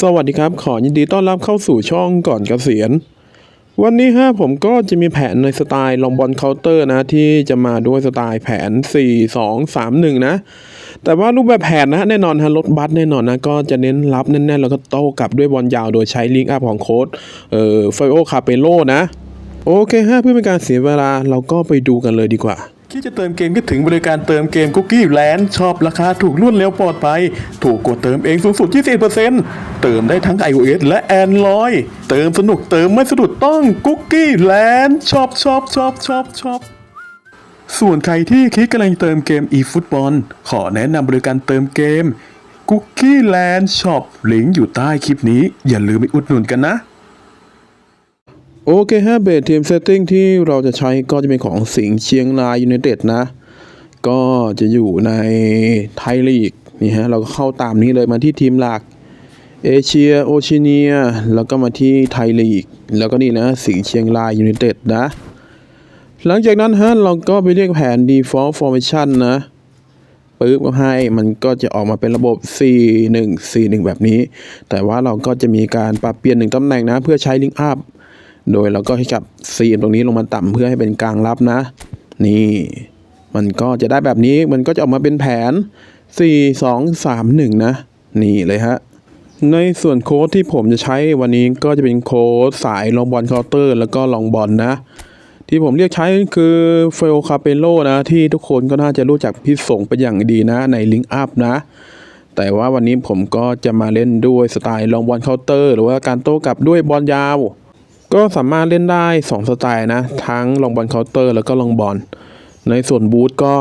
สวัสดีครับ ขอยินดีต้อนรับเข้าสู่ช่องก่อนเกษียณ วันนี้ฮะผมก็จะมีแผนในสไตล์ลองบอลเคาน์เตอร์นะ ที่จะมาด้วยสไตล์แผน 4 2 3 1 นะ แต่ว่ารูปแบบแผนนะแน่นอนฮะรถบัสแน่นอนนะ ก็จะเน้นรับแน่นๆ แล้วก็โต้กลับด้วยบอลยาวโดยใช้ลิงก์อัพของโค้ดเอ่อไฟโอคาเปโลนะ โอเคฮะเพื่อเป็นการเสียเวลาเราก็ไปดูกันเลยดีกว่า คิดจะเติมเกมก็ถึงบริการเติมเกมคุกกี้แลนด์ชอบราคาถูกรวดเร็วปลอดภัย ถูกกดเติมเองสูงสุด20%เติมได้ทั้ง iOS และ Android เติมสนุกเติมไม่สะดุดต้องคุกกี้แลนด์ชอบชอบชอบชอบชอบส่วนใครที่คิดกำลังเติมเกม eFootball ขอแนะนำบริการเติมเกม Cookie Land Shop ลิงก์อยู่ใต้คลิปนี้ อย่าลืมไปอุดหนุนกันนะ โอเคฮะเบสทีมเซตติ้งที่เราจะใช้ก็จะเป็นของสิงห์เชียงรายยูไนเต็ดนะ ก็จะอยู่ในไทยลีกนี่ฮะเราก็เข้าตามนี้เลยมาที่ทีมหลักเอเชียโอชิเนีย แล้วก็มาที่ไทยลีก แล้วก็นี่นะสิงห์เชียงรายยูไนเต็ดนะ หลังจากนั้นฮะเราก็ไปเรียกแผน default formation นะปึ๊บก็ให้มันก็จะออกมาเป็นระบบ 4 1 4 1 แบบนี้ แต่ว่าเราก็จะมีการปรับเปลี่ยนหนึ่งตำแหน่งนะ เพื่อใช้ link up โดยเราก็ให้กับ CM ตรงนี้ลงมาต่ำเพื่อให้เป็นกลางรับนะ นี่ มันก็จะได้แบบนี้มันก็จะออกมาเป็นแผน 4 2 3 1 นะ นี่เลยฮะในส่วนโค้ดที่ผมจะใช้วันนี้ก็จะเป็นโค้ดสายลองบอลเคาน์เตอร์ แล้วก็ลองบอลนะ ที่ผมเรียกใช้คือเฟลคาเปโลนะ ที่ทุกคนก็น่าจะรู้จักพิษสงเป็นอย่างดีนะในลิงก์อัพนะ แต่ว่าวันนี้ผมก็จะมาเล่นด้วยสไตล์ลองบอลเคาน์เตอร์ หรือว่าการโต้กลับด้วยบอลยาว ก็สามารถเล่นได้ 2 สไตล์นะ ทั้งลองบอลเคาน์เตอร์แล้วก็ลองบอลในส่วนบูธก็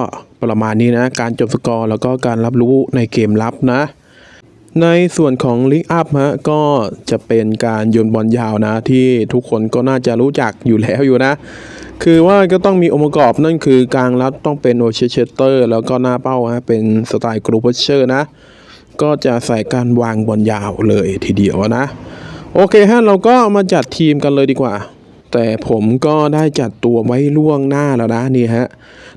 ประมาณนี้นะ การจบสกอร์แล้วก็การรับรู้ในเกมรับนะ ในส่วนของลิงอัพฮะก็จะเป็นการโยนบอลยาวนะ ที่ทุกคนก็น่าจะรู้จักอยู่แล้วอยู่นะ คือว่าก็ต้องมีองค์ประกอบนั่นคือกลางรับต้องเป็นโอเชเชเตอร์ แล้วก็หน้าเป้าฮะเป็นสไตล์กรูปเชอร์นะ ก็จะใส่การวางบอลยาวเลยทีเดียวนะ โอเคฮะเราก็มาจัดทีมกันเลยดีกว่า แต่ผมก็ได้จัดตัวไว้ล่วงหน้าแล้วนะนี่ฮะ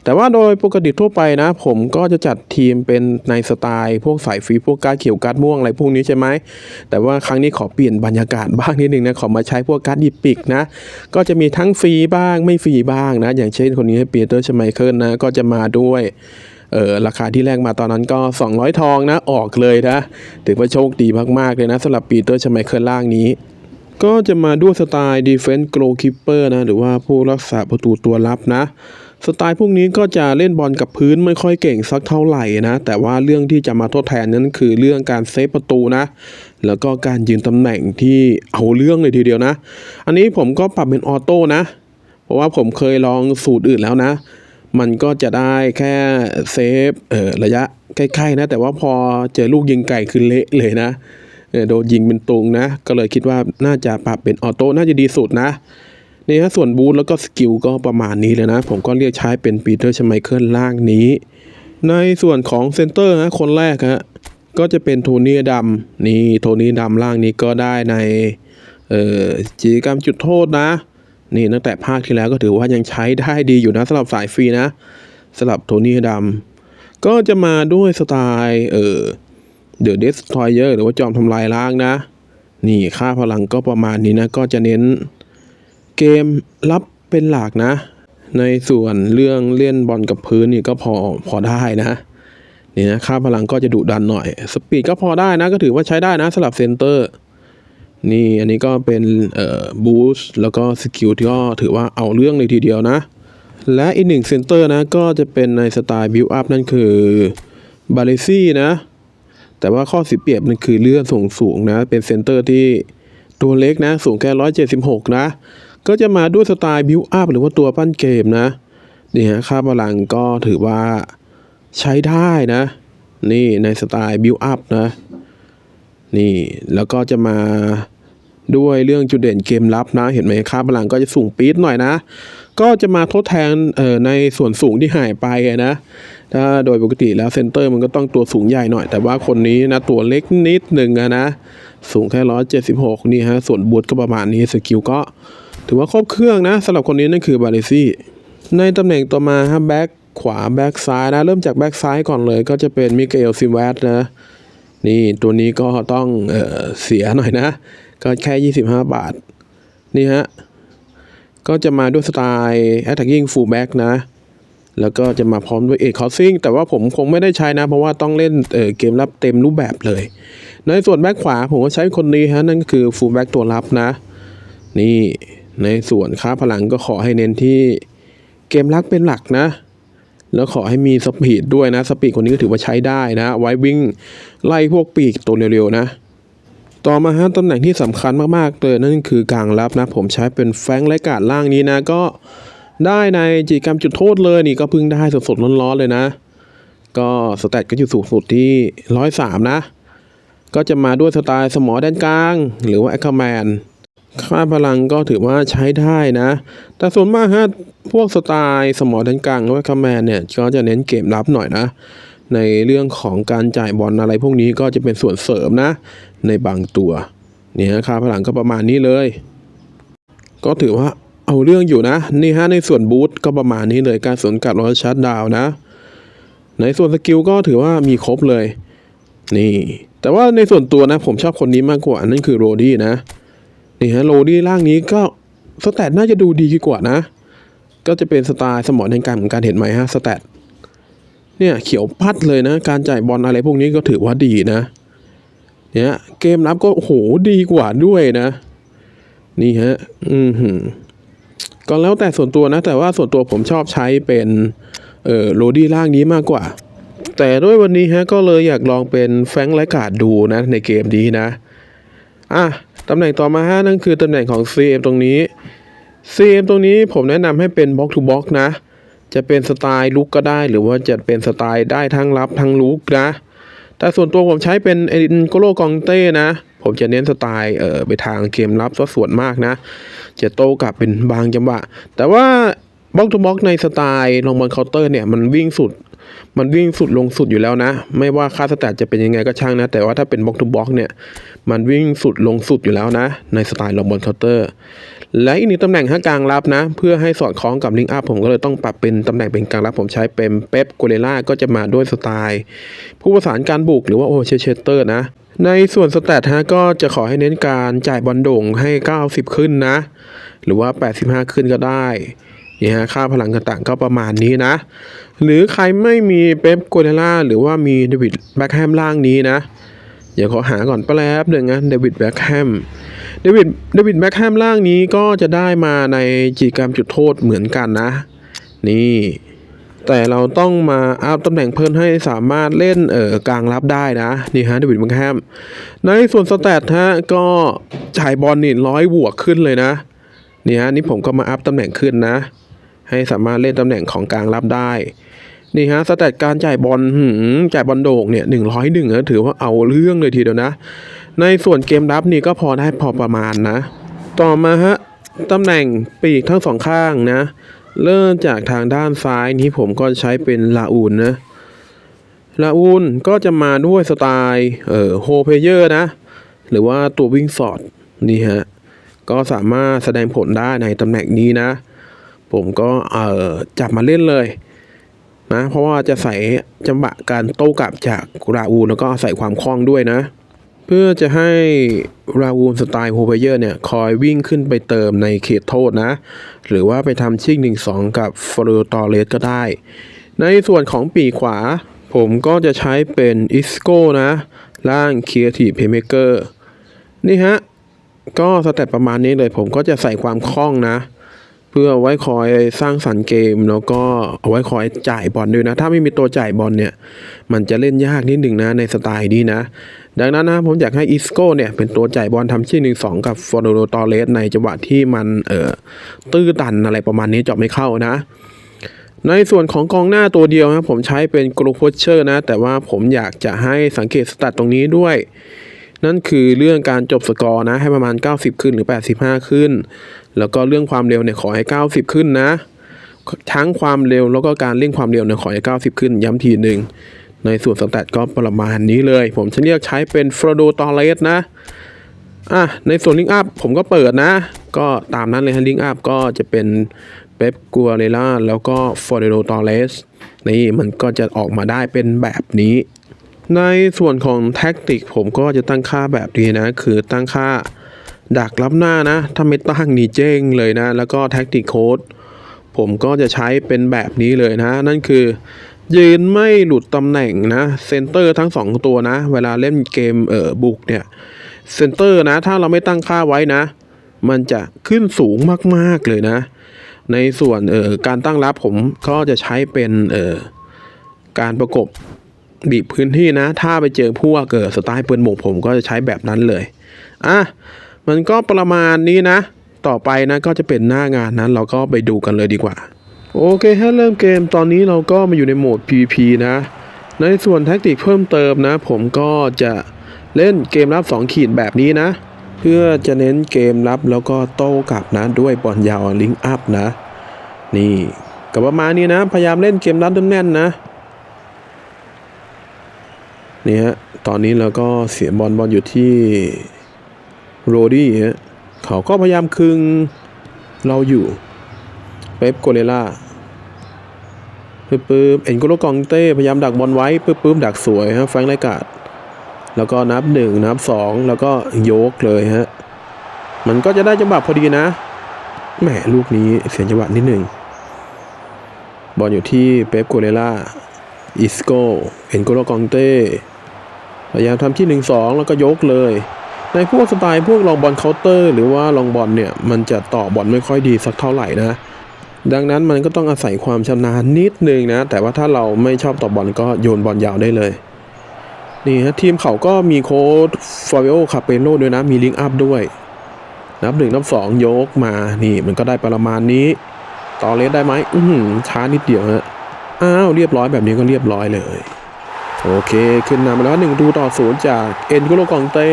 แต่ว่าโดยปกติทั่วไปนะ ผมก็จะจัดทีมเป็นในสไตล์ พวกสายฟรีพวกการ์ดเขียวการ์ดม่วงอะไรพวกนี้ใช่ไหมแต่ว่าครั้งนี้ขอเปลี่ยนบรรยากาศบ้างนิดนึงนะขอมาใช้พวกการ์ดดิปิกนะก็จะมีทั้งฟรีบ้างไม่ฟรีบ้างนะ อย่างเช่นคนนี้เปียเตอร์ชไมเคิลนะก็จะมาด้วย เออราคาที่แรกมาตอนนั้นก็ 200 ทองนะออกเลยนะถือว่าโชคดีมากๆเลยนะสำหรับปีเตอร์ชไมเคิลล่างนี้ ก็จะมาด้วยสไตล์ Defense Goalkeeper นะหรือว่าผู้รักษาประตูตัวรับนะสไตล์พวกนี้ก็จะเล่นบอลกับพื้นไม่ค่อยเก่งสักเท่าไหร่นะ แต่ว่าเรื่องที่จะมาทดแทนนั้นคือเรื่องการเซฟประตูนะ แล้วก็การยืนตำแหน่งที่เอาเรื่องเลยทีเดียวนะ อันนี้ผมก็ปรับเป็นออโต้นะ เพราะว่าผมเคยลองสูตรอื่นแล้วนะ มันก็จะได้แค่เซฟเออระยะใกล้ๆนะ แต่ว่าพอเจอลูกยิงไก่คือเละเลยนะโดนยิงเป็นตุงนะ ก็เลยคิดว่าน่าจะปรับเป็นออโต้น่าจะดีสุดนะนี่ฮะส่วนบูทแล้วก็สกิลก็ประมาณนี้เลยนะ ผมก็เรียกใช้เป็นปีเตอร์ชไมเคิลล่างนี้ ในส่วนของเซนเตอร์ฮะคนแรกฮะก็จะเป็นโทนี่ดำนี่โทนี่ดำล่างนี้ก็ได้ในเอ่อกิจกรรมจุดโทษนะ นี่ตั้งแต่ภาคที่แล้วก็ถือว่ายังใช้ได้ดีอยู่นะสำหรับสายฟรีนะสำหรับโทนี่ดำก็จะมาด้วยสไตล์เออเดอะเดสทอยเยอร์หรือว่าจอมทำลายล้างนะ นี่ค่าพลังก็ประมาณนี้นะ ก็จะเน้นเกมรับเป็นหลักนะ ในส่วนเรื่องเล่นบอลกับพื้นนี่ก็พอพอได้นะนี่นะค่าพลังก็จะดุดันหน่อย สปีดก็พอได้นะ ก็ถือว่าใช้ได้นะสำหรับเซนเตอร์ นี่อันนี้ก็เป็นเอ่อบูสต์แล้วก็สกิลที่ก็ถือว่าเอาเรื่องเลยทีเดียวนะ และอีกหนึ่งเซนเตอร์นะ ก็จะเป็นในสไตล์บิวอัพนั่นคือบาเลซี่นะ แต่ว่าข้อเสียเปรียบมันคือเลื่อนสูงสูงนะ เป็นเซนเตอร์ที่ตัวเล็กนะ สูงแค่ร้อยเจ็ดสิบหกนะ ก็จะมาด้วยสไตล์บิวอัพหรือว่าตัวปั้นเกมนะ นี่ฮะค่าพลังก็ถือว่าใช้ได้นะ นี่ในสไตล์บิวอัพนะ นี่แล้วก็จะมา ด้วยเรื่องจุดเด่นเกมรับนะ เห็นไหมค่าพลังก็จะสูงปี๊ดหน่อยนะ ก็จะมาทดแทนในส่วนสูงที่หายไปนะถ้าโดยปกติแล้วเซนเตอร์มันก็ต้องตัวสูงใหญ่หน่อย แต่ว่าคนนี้นะตัวเล็กนิดหนึ่งนะ สูงแค่ร้อยเจ็ดสิบหกนี่ฮะ ส่วนบูทก็ประมาณนี้สกิลก็ ถือว่าครบเครื่องนะสำหรับคนนี้นั่นคือบาเลซี่ ในตำแหน่งต่อมาฮะแบ็คขวาแบ็คซ้ายนะ เริ่มจากแบ็คซ้ายก่อนเลย ก็จะเป็นมิเกลซิมแวตนะนี่ตัวนี้ก็ต้องเออเสียหน่อยนะ ก็แค่ 25 บาท นี่ฮะ ก็จะมาด้วยสไตล์ attacking fullback นะ แล้วก็จะมาพร้อมด้วยเอกคอสซิ่งแต่ว่าผมคงไม่ได้ใช้นะ เพราะว่าต้องเล่นเออเกมรับเต็มรูปแบบเลย ในส่วนแบ็คขวาผมก็ใช้คนนี้ฮะ นั่นก็คือฟูลแบ็กตัวรับนะ นี่ในส่วนค้าพลังก็ขอให้เน้นที่เกมรักเป็นหลักนะแล้วขอให้มีสปีดด้วยนะ สปีดคนนี้ก็ถือว่าใช้ได้นะ ไว้วิ่งไล่พวกปีกตัวเร็วๆนะ ต่อมาฮะตำแหน่งที่สำคัญมากๆเลยนั่นคือกลางรับนะผมใช้เป็นแฟงและการ์ดล่างนี้นะ ก็ได้ในกิกรรมจุดโทษเลยนี่ก็เพิ่งได้สดๆร้อนๆเลยนะ ก็สแตทก็อยู่สูงสุดที่ร้อยสามนะ ก็จะมาด้วยสไตล์สมอด้านกลาง หรือว่าแอคแมนค่าพลังก็ถือว่าใช้ได้นะ แต่ส่วนมากฮะพวกสไตล์สมอด้านกลางหรือว่าแอคแมนเนี่ยก็จะเน้นเกมรับหน่อยนะ ในเรื่องของการจ่ายบอลอะไรพวกนี้ก็จะเป็นส่วนเสริมนะ ในบางตัว เนี่ยฮะค่าพลังก็ประมาณนี้เลยก็ถือว่าเอาเรื่องอยู่นะ นี่ฮะในส่วนบูทก็ประมาณนี้เลยการสวนกลับรถชาร์จดาวนะ ในส่วนสกิลก็ถือว่ามีครบเลย นี่ แต่ว่าในส่วนตัวนะ ผมชอบคนนี้มากกว่านั่นคือโรดี้นะนี่ฮะโรดี้ร่างนี้ก็สแตทน่าจะดูดีกว่านะ ก็จะเป็นสไตล์สมองในการเหมือนกันเห็นไหมฮะสแตท เนี่ยเขียวพัดเลยนะ การจ่ายบอลอะไรพวกนี้ก็ถือว่าดีนะ เนี่ยเกมรับก็โหดีกว่าด้วยนะ นี่ฮะ อืมหือก็แล้วแต่ส่วนตัวนะ แต่ว่าส่วนตัวผมชอบใช้เป็นเอ่อโรดี้ล่างนี้มากกว่า แต่ด้วยวันนี้ฮะก็เลยอยากลองเป็นแฟงค์และกาดดูนะ ในเกมนี้นะอะตำแหน่งต่อมาฮะนั่นคือตำแหน่งของ CM ตรงนี้ CM ตรงนี้ผมแนะนำให้เป็นบล็อกทูบล็อกนะ จะเป็นสไตล์ลุกก็ได้ หรือว่าจะเป็นสไตล์ได้ทั้งรับทั้งลุกนะ แต่ส่วนตัวผมใช้เป็นเอ็นโกโลกองเต้นะ ผมจะเน้นสไตล์เอ่อไปทางเกมรับซะส่วนมากนะ จะโตกลับเป็นบางจังหวะ แต่ว่าบล็อกทูบล็อกในสไตล์ลงบอลเคาน์เตอร์เนี่ยมันวิ่งสุด มันวิ่งสุดลงสุดอยู่แล้วนะ ไม่ว่าค่าสแตทจะเป็นยังไงก็ช่างนะ แต่ว่าถ้าเป็นบล็อกทูบล็อกเนี่ย มันวิ่งสุดลงสุดอยู่แล้วนะ ในสไตล์ลงบอลเคาน์เตอร์ และอีกหนึ่งตำแหน่งห้ากลางรับนะ เพื่อให้สอดคล้องกับลิงก์อัพผมก็เลยต้องปรับเป็นตำแหน่งเป็นกลางรับผมใช้เป็นเป๊ปกูเรล่าก็จะมาด้วยสไตล์ ผู้ประสานการบุกหรือว่าโอเชเชเตอร์นะ ในส่วนสแตทฮะก็จะขอให้เน้นการจ่ายบอลโด่งให้ 90 ขึ้นนะ หรือว่า 85 ขึ้นก็ได้นี่ฮะค่าพลังต่างๆก็ประมาณนี้นะ หรือใครไม่มีเป๊ปกูเรล่าหรือว่ามีเดวิดแบ็คแฮมล่างนี้นะ เดี๋ยวขอหาก่อนแป๊บหนึ่งนะเดวิดแบ็คแฮมเดวิดเดวิดแบ็คแฮมล่างนี้ก็จะได้มาในกิจกรรมจุดโทษเหมือนกันนะ นี่ แต่เราต้องมาอัพตำแหน่งเพิ่มให้สามารถเล่นเอ่อกลางรับได้นะ นี่ฮะเดวิดแบ็คแฮมในส่วนสแตทฮะก็จ่ายบอลนี่ร้อยบวกขึ้นเลยนะนี่ฮะนี่ผมก็มาอัพตำแหน่งขึ้นนะ ให้สามารถเล่นตำแหน่งของกลางรับได้ นี่ฮะสแตทการจ่ายบอลจ่ายบอลโด่งเนี่ยหนึ่งร้อยหนึ่งถือว่าเอาเรื่องเลยทีเดียวนะ ในส่วนเกมรับนี่ก็พอได้พอประมาณนะ ต่อมาฮะตำแหน่งปีกทั้งสองข้างนะ เริ่มจากทางด้านซ้ายนี้ผมก็ใช้เป็นลาอูนนะลาอูนก็จะมาด้วยสไตล์เอ่อโฮเพเยอร์นะ หรือว่าตัววิ่งสอดนี่ฮะก็สามารถแสดงผลได้ในตำแหน่งนี้นะ ผมก็เอ่อจับมาเล่นเลย นะเพราะว่าจะใส่จังหวะการโต้กลับจากราอูแล้วก็ใส่ความคล่องด้วยนะ เพื่อจะให้ราอูสไตล์โฮเบเยอร์เนี่ยคอยวิ่งขึ้นไปเติมในเขตโทษนะ หรือว่าไปทำชิ่งหนึ่งสองกับฟอร์ตอเลสก็ได้ ในส่วนของปีขวา ผมก็จะใช้เป็นอิสโก้นะล่างเคียร์ทีเพเมเกอร์นี่ฮะ ก็สเต็ปประมาณนี้เลยผมก็จะใส่ความคล่องนะ เพื่อไว้คอยสร้างสรรค์เกม แล้วก็เอาไว้คอยจ่ายบอลด้วยนะ ถ้าไม่มีตัวจ่ายบอลเนี่ย มันจะเล่นยากนิดหนึ่งนะในสไตล์นี้นะ ดังนั้นนะผมอยากให้อิสโก้เนี่ย เป็นตัวจ่ายบอลทำชิ้นหนึ่งสองกับฟอร์โดตอเลสในจังหวะที่มันเอ่อตื้อตันอะไรประมาณนี้เจาะไม่เข้านะในส่วนของกองหน้าตัวเดียวนะผมใช้เป็นกรูโพเชอร์นะ แต่ว่าผมอยากจะให้สังเกตสแตทตรงนี้ด้วย นั่นคือเรื่องการจบสกอร์นะ ให้ประมาณ 90 ขึ้นหรือ 85 ขึ้น แล้วก็เรื่องความเร็วเนี่ยขอให้ 90 ขึ้นนะ ทั้งความเร็วแล้วก็การเร่งความเร็วเนี่ยขอให้ 90 ขึ้น ย้ำทีหนึ่งในส่วนสแตทก็ประมาณนี้เลย ผมจะเรียกใช้เป็นฟรโดตอเลสนะอะในส่วนลิงก์อัพผมก็เปิดนะ ก็ตามนั้นเลยฮะลิงก์อัพก็จะเป็นเป๊ปกัวเรล่าแล้วก็ฟอร์เดโดตอเลสนี่มันก็จะออกมาได้เป็นแบบนี้ ในส่วนของแท็กติกผมก็จะตั้งค่าแบบนี้นะ คือตั้งค่า ดักรับหน้านะ ถ้าไม่ตั้งนี่เจ้งเลยนะ แล้วก็แท็กติกโค้ดผมก็จะใช้เป็นแบบนี้เลยนะ นั่นคือ ยืนไม่หลุดตำแหน่งนะเซนเตอร์ทั้งสองตัวนะ เวลาเล่นเกมเอ่อบุกเนี่ยเซนเตอร์นะ ถ้าเราไม่ตั้งค่าไว้นะ มันจะขึ้นสูงมากๆเลยนะ ในส่วนเอ่อการตั้งรับผมก็จะใช้เป็นเอ่อการประกบบีบพื้นที่นะ ถ้าไปเจอพวกเกิดสไตล์ปืนหมกผมก็จะใช้แบบนั้นเลย อะ มันก็ประมาณนี้นะ ต่อไปนะก็จะเป็นหน้างานนั้น เราก็ไปดูกันเลยดีกว่า โอเคฮะเริ่มเกมตอนนี้เราก็มาอยู่ในโหมด PVP นะ ในส่วนแท็กติกเพิ่มเติมนะ ผมก็จะเล่นเกมรับ2ขีดแบบนี้นะ เพื่อจะเน้นเกมรับแล้วก็โต้กลับนะ ด้วยบอลยาวลิงอัพนะ นี่ก็ประมาณนี้นะ พยายามเล่นเกมรับแน่นๆนะนี่ฮะตอนนี้เราก็เสียบอลบอลอยู่ที่ โรดี้เขาก็พยายามคึงเราอยู่ เป๊ปโกเรล่าปึ๊บปึ๊บเอ็นโกโลกองเต้พยายามดักบอลไว้ปึ๊บปึ๊บดักสวยฮะแฟรงค์ไรกาดแล้วก็นับหนึ่งนับสองแล้วก็โยกเลยฮะ มันก็จะได้จังหวะพอดีนะ แหมลูกนี้เสียจังหวะนิดหนึ่ง บอลอยู่ที่เป๊ปโกเรล่าอิสโกเอ็นโกโลกองเต้พยายามทำที่1 2แล้วก็ยกเลย ในพวกสไตล์พวกลองบอลเคาน์เตอร์หรือว่าลองบอลเนี่ยมันจะต่อบอลไม่ค่อยดีสักเท่าไหร่นะดังนั้นมันก็ต้องอาศัยความชำนาญนิดนึงนะ แต่ว่าถ้าเราไม่ชอบต่อบอลก็โยนบอลยาวได้เลย นี่ฮะทีมเขาก็มีโค้ดฟาวิโอคาเปโลด้วยนะ มีลิงก์อัพด้วย นับหนึ่งนับสองยกมานี่มันก็ได้ประมาณนี้ ต่อเลสได้ไหมอือหือช้านิดเดียวฮะอ้าวเรียบร้อยแบบนี้ก็เรียบร้อยเลย โอเค ขึ้นนำมาแล้วหนึ่งดูต่อศูนย์จากเอ็นกุโลกองเต้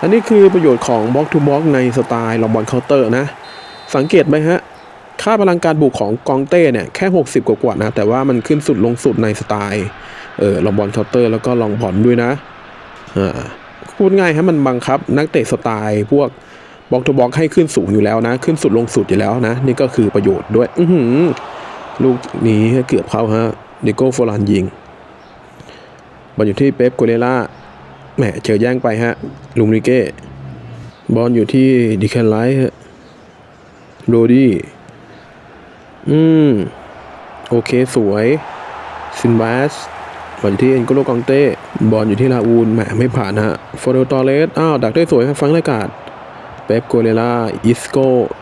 อันนี้คือประโยชน์ของบล็อกทูบล็อกในสไตล์ลองบอลเคาน์เตอร์นะ สังเกตไหมฮะ ค่าพลังการบุกของกองเต้เนี่ยแค่ 60 กว่าๆนะ แต่ว่ามันขึ้นสุดลงสุดในสไตล์เออลองบอลเคาน์เตอร์แล้วก็ลองบอลด้วยนะอ่าพูดง่ายฮะมันบังคับ นักเตะสไตล์พวกบล็อกทูบล็อกให้ขึ้นสูงอยู่แล้วนะ ขึ้นสุดลงสุดอยู่แล้วนะ นี่ก็คือประโยชน์ด้วย อืลูกนี้เกือบเข้าฮะเดโก้โฟลานยิงบอลอยู่ที่เป๊ปโกเรล่า แหมเจอแย่งไปฮะ ลุงริเก้ บอลอยู่ที่ดิแคนไลท์ฮะโรดี้อืม โอเคสวย ซินบัสบอลอยู่ที่เอ็นโกโลกองเต้ บอลอยู่ที่ลาอูนแหมไม่ผ่านฮะฟอร์เดตอเลส อ้าว ดักได้สวยครับฟังรายการเป๊ปโกเรล่า อิสโก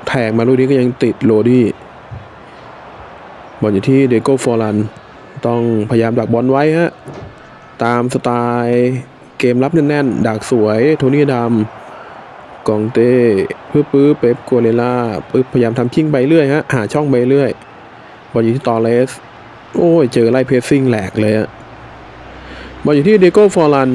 แทงมาลูกนี้ก็ยังติดโรดี้ บอลอยู่ที่เดโก้ฟอร์ลัน ต้องพยายามดักบอลไว้ฮะ ตามสไตล์ เกมรับแน่นๆดักสวย โทนี่ดำกองเต้ปึ๊บปึ๊บเป๊ปกัวเรล่าปึ๊บพยายามทำชิ่งไปเรื่อยฮะหาช่องไปเรื่อยบอลอยู่ที่ตอเลส โอ้ย เจอไล่เพรสซิ่งแหลกเลยฮะบอลอยู่ที่เดโก้ฟอร์ลัน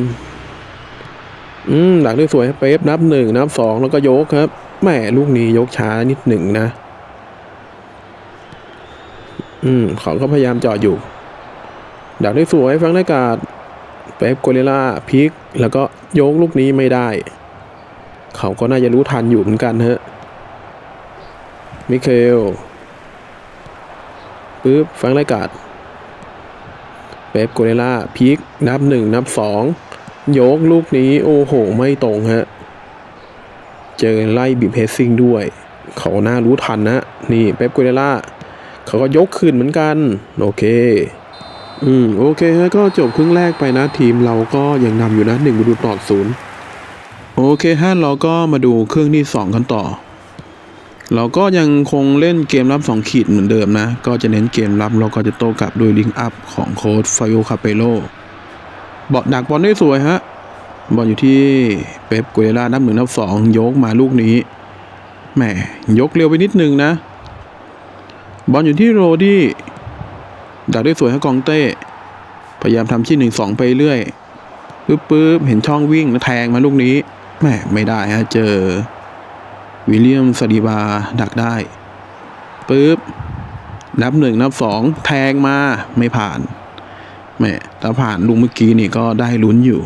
อืมดักได้สวยเป๊ปนับหนึ่งนับสองแล้วก็ยกครับแหมลูกนี้ยกช้านิดหนึ่งนะ อืมเขาก็พยายามเจาะอยู่ดักได้สวยฟังได้กาด เป๊ปโกเรล่าพิก แล้วก็โยกลูกนี้ไม่ได้ เขาก็น่าจะรู้ทันอยู่เหมือนกันฮะมิเคลปึ๊บฟังได้กาดเป๊ปโกเรล่าพิก นับหนึ่งนับสองโยกลูกนี้โอ้โห ไม่ตรงฮะ เจอไล่บีบเพสซิ่งด้วย เขาน่ารู้ทันนะ นี่เป๊ปโกเรล่าเขาก็ยกขึ้นเหมือนกัน โอเค อืม โอเคฮะก็จบครึ่งแรกไปนะทีมเราก็ยังนำอยู่นะหนึ่งประตูต่อศูนย์โอเคฮะเราก็มาดูเครื่องที่สองกันต่อ เราก็ยังคงเล่นเกมรับสองขีดเหมือนเดิมนะ ก็จะเน้นเกมรับเราก็จะโต้กลับด้วยลิงก์อัพของโค้ดฟาโยคาเปโลบอลดักบอลได้สวยฮะบอลอยู่ที่เป๊ปกุเรล่านับหนึ่งนับสองยกมาลูกนี้แหมยกเร็วไปนิดนึงนะ บอลอยู่ที่โรดี้ ดักได้สวยให้กองเต้ พยายามทำชิ้นหนึ่งสองไปเรื่อยปึ๊บปึ๊บเห็นช่องวิ่งแล้วแทงมาลูกนี้แหมไม่ได้ฮะเจอ วิลเลียมสดีบาดักได้ปึ๊บนับหนึ่งนับสองแทงมาไม่ผ่านแหมถ้าผ่านลุงเมื่อกี้นี่ก็ได้ลุ้นอยู่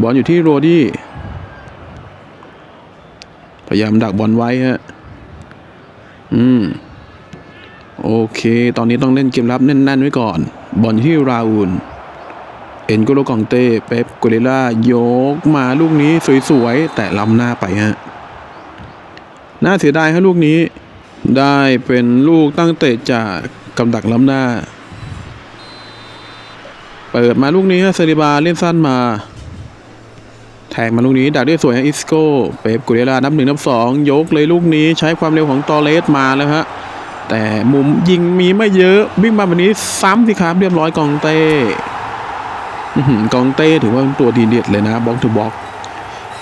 บอลอยู่ที่โรดี้พยายามดักบอลไว้ฮะ อืม โอเค ตอนนี้ต้องเล่นเกมรับแน่นๆไว้ก่อน บอลอยู่ที่ราอูลเอ็นโกโลกองเต้เป๊ปโกเรล่ายกมาลูกนี้สวยๆ แต่ล้ำหน้าไปฮะ น่าเสียดายฮะลูกนี้ ได้เป็นลูกตั้งเตะจากกำดักล้ำหน้า เปิดมาลูกนี้ฮะเซริบาเล่นสั้นมา แทงมาลูกนี้ดักได้สวยฮะอิสโก้ เป๊ปกุเรล่านับหนึ่งนับสองยกเลยลูกนี้ใช้ความเร็วของตอเลสมาแล้วฮะ แต่มุมยิงมีไม่เยอะวิ่งมาแบบนี้ซ้ำสิครับเรียบร้อยกองเต้กองเต้ถือว่าเป็นตัวดีเด็ดเลยนะบล็อกทูบล็อก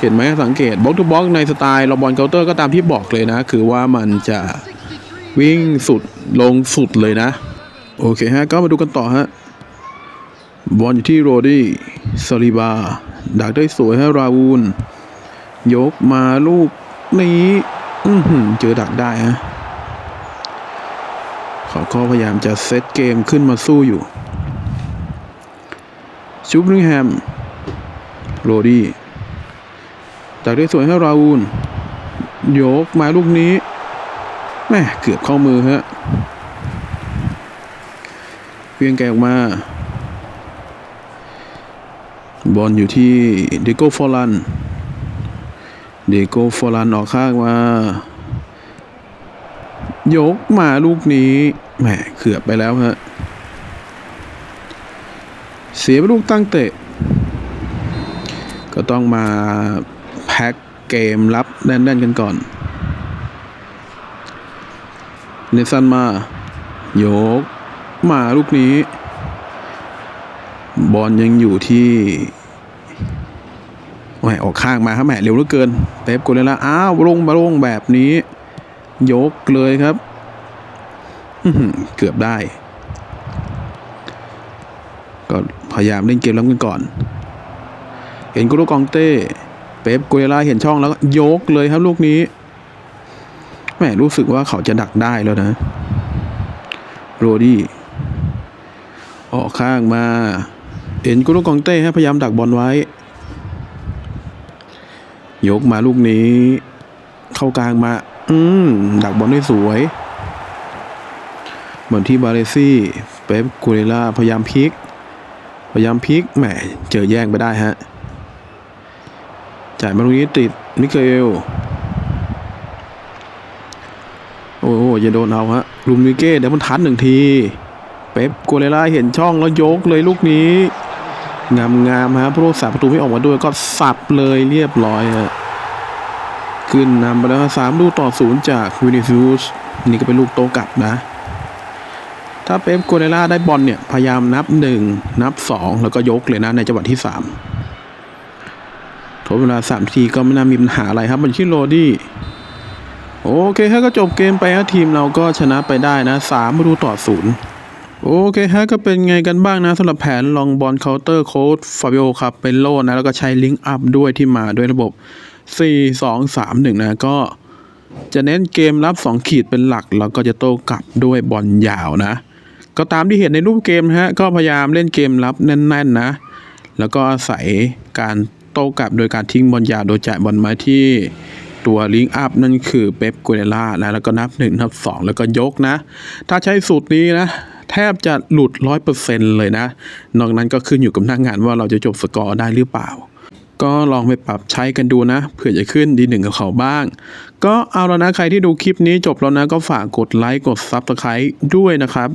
เห็นไหมสังเกตบล็อกทูบล็อกในสไตล์เราบอลเคาน์เตอร์ก็ตามที่บอกเลยนะ คือว่ามันจะวิ่งสุดลงสุดเลยนะ โอเคฮะ ก็มาดูกันต่อฮะ บอลอยู่ที่โรดี้ซาลิบา ดักได้สวยให้ราวูล ยกมาลูกนี้ อืเจอดักได้ฮะ เขาก็พยายามจะเซตเกมขึ้นมาสู้อยู่ชูบริงแฮมโรดี้จากได้สวยให้ราอูลยกมาลูกนี้แม่เกือบเข้ามือฮะเวียงแกออกมา บอลอยู่ที่เดโก้ฟอลันเดโก้ฟอลันออกข้างมา ยกมาลูกนี้แหมเกือบไปแล้วฮะเสียลูกตั้งเตะ ก็ต้องมาแพ็คเกมรับแน่นๆกันก่อนเนสันมา ยก มาลูกนี้ บอลยังอยู่ที่แหมออกข้างมาครับแหมเร็วเหลือเกิน เป๊ปกุเลล่าอ้าวลงมาลงแบบนี้ ยกเลยครับเกือบได้ ก็พยายามเล่นเกมรับกันก่อน เห็นกุโรกองเต้ เป๊ปกุเรล่าเห็นช่องแล้วก็ยกเลยครับลูกนี้แหมรู้สึกว่าเขาจะดักได้แล้วนะ โรดี้ออกข้างมา เห็นกุโรกองเต้ฮะพยายามดักบอลไว้ ยกมาลูกนี้ เข้ากลางมา อืม ดักบอลได้สวย เหมือนที่บาเลซี่ เป๊ปกูเรล่าพยายามพลิก พยายามพลิก แหม เจอแย่งไปได้ฮะ จ่ายมาตรงนี้ติดมิเกลโอ้โหอย่าโดนเอาฮะลูมิเก้เดี๋ยวมันทันหนึ่งที เป๊ปกูเรล่าเห็นช่องแล้วยกเลยลูกนี้ งามงามๆฮะผู้รักษาประตูไม่ออกมาด้วยก็สับเลยเรียบร้อยฮะ ขึ้นนำไปแล้วสามลูกต่อศูนย์จากวินิซิอุสนี่ก็เป็นลูกโตกลับนะ ถ้าเป๊ปโกเรล่าได้บอลเนี่ย พยายามนับหนึ่งนับสองแล้วก็ยกเลยนะในจังหวะที่สามทดเวลาสามทีก็ไม่น่ามีปัญหาอะไรครับมันชื่อโรดี้โอเคฮะก็จบเกมไปฮะทีมเราก็ชนะไปได้นะสามประตูต่อศูนย์โอเคฮะก็เป็นไงกันบ้างนะสำหรับแผนลองบอลเคาน์เตอร์โค้ดฟาบิโอครับเป็นโลนะแล้วก็ใช้ลิงก์อัพด้วยที่มาด้วยระบบ 4 2 3 1 นะก็จะเน้นเกมรับ 2 ขีดเป็นหลัก แล้วก็จะโต้กลับด้วยบอลยาวนะ ก็ตามที่เห็นในรูปเกมฮะก็พยายามเล่นเกมรับแน่นๆนะ แล้วก็อาศัยการโต้กลับโดยการทิ้งบอลยาวโดยจ่ายบอลมาที่ตัวลิงก์อัพนั่นคือเป๊ปกูเรล่านะแล้วก็นับ1นับ 2 แล้วก็ยกนะ ถ้าใช้สูตรนี้นะ แทบจะหลุด 100%เลยนะ นอกนั้นก็ขึ้นอยู่กับหน้างงานว่าเราจะจบสกอร์ได้หรือเปล่า ก็ลองไปปรับใช้กันดูนะเผื่อจะขึ้นดีหนึ่งกับเขาบ้าง ก็เอาแล้วนะใครที่ดูคลิปนี้จบแล้วนะก็ฝากกดไลค์กด Subscribe ด้วยนะครับ